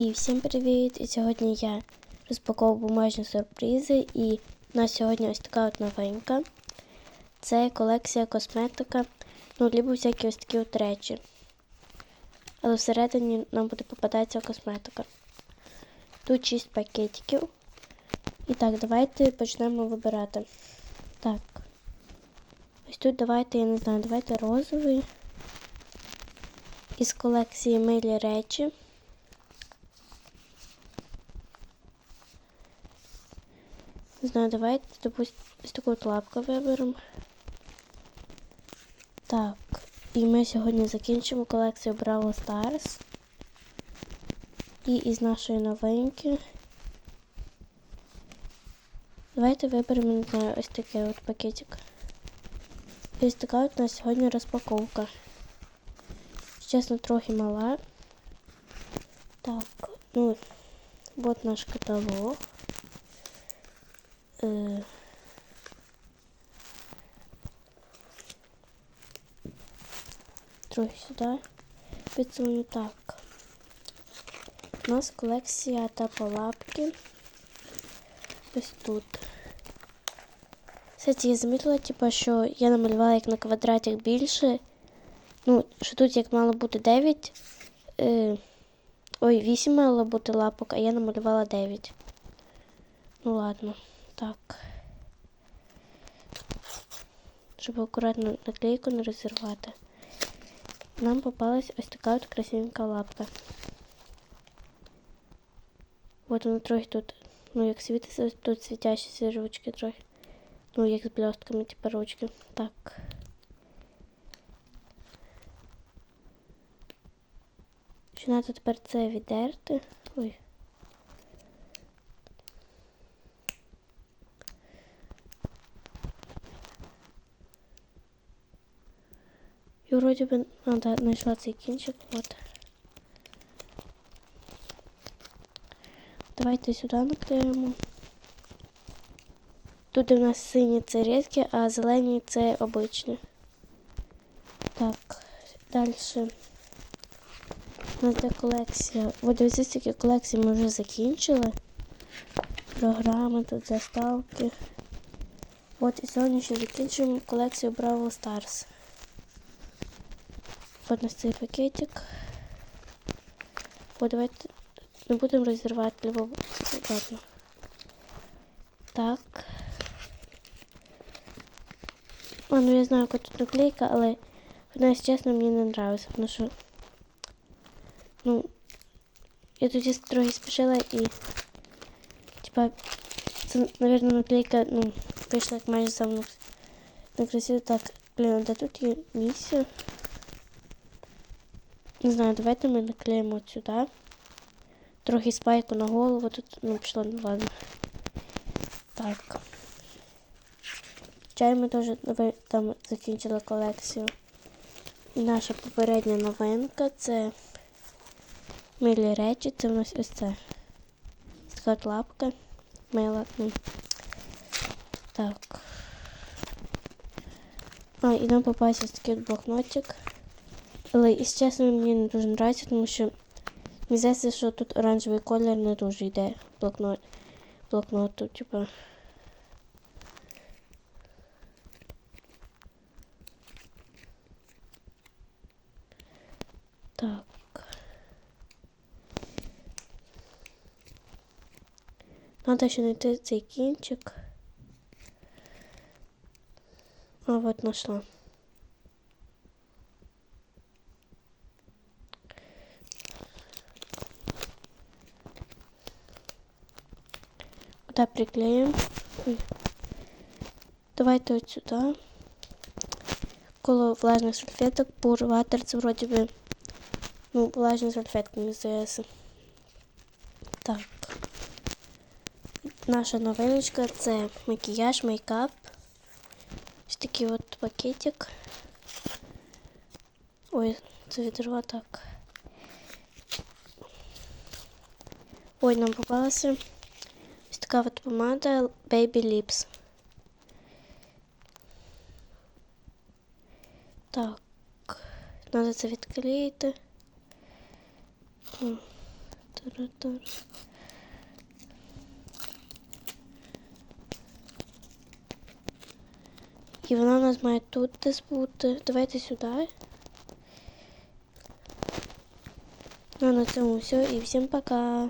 І всім привіт! І сьогодні я розпаковую бумажні сюрпризи. І у нас сьогодні ось така от новинка. Це колекція косметика. Ну, либо всякі ось такі от речі. Але всередині нам буде попадатися косметика. Тут 6 пакетиків. І так, давайте почнемо вибирати. Так. Ось тут давайте, я не знаю, давайте розовий. Із колекції милі речі. Не знаю, давайте, допустим, ось таку от лапку виберемо. Так, і ми сьогодні закінчимо колекцію Браво Stars. І із нашої новинки. Давайте виберемо, не знаю, ось такий от пакетик. І ось така от на сьогодні розпаковка. Чесно, трохи мала. Так, ну, вот наш каталог. Е, Трохи сюди підсуню так. У нас колекція та полапки. Ось тут. Кстати, я замітила, типу, що я намалювала як на квадратик більше. Ну, що тут як мало бути 9. Е, ой, 8 мало бути лапок, а я намалювала 9. Ну ладно, так. Щоб акуратно наклейку не розірвати. Нам попалась ось така от красивенька лапка. От вона трохи тут, ну як світиться, тут світящіся ручки трохи. Ну, як з блістками, типу ручки. Так. Що треба тепер це віддерти? Ой. І вроді би, а, да, знайшла цей кінчик. Давайте сюди наклеїмо. Тут у нас сині це рідкі, а зелені це обичні. Так, далі. У нас де колекція. От дивіться, такі колекції ми вже закінчили. Програми, тут заставки. От і сьогодні ще закінчуємо колекцію Браво Stars. От нас цей пакетик. От давайте не будемо розірвати, либо ладно. Так. А, ну я знаю, яка тут наклейка, але вона, якщо чесно, мені не нравится, тому що ну я тоді трохи спішила і типа це, наверное, наклейка, ну, вийшла як майже сам некрасиво. Так, блін, де тут є місія? Не знаю, давайте ми наклеїмо сюди. Трохи спайку на голову, тут ну пішло, ну ладно. Так. Чай ми теж там закінчили колекцію. І наша попередня новинка це милі речі. Це у нас ось це. Така лапка. Мила. ну. Так. А, і нам попався такий блокнотик. Але, якщо чесно, мені не дуже подобається, тому що мені здається, що тут оранжевий колір не дуже йде блокнот. Блокноту, типу. Так. Надо ще знайти цей кінчик. А, вот нашла. Куда приклеим? Ой. Давайте от сюда. Коло влажних сульфеток, пур ватер, це вроді би, ну, влажні сульфетки, мені здається. Так. Наша новиночка це макіяж, мейкап. Ось такий от пакетик. Ой, це відерва так. Ой, нам попалася ось така от помада Baby Lips. Так, треба це відклеїти. М, Тара-тара. І вона у нас має тут десь бути. Давайте сюди. Ну, на цьому все. І всім пока.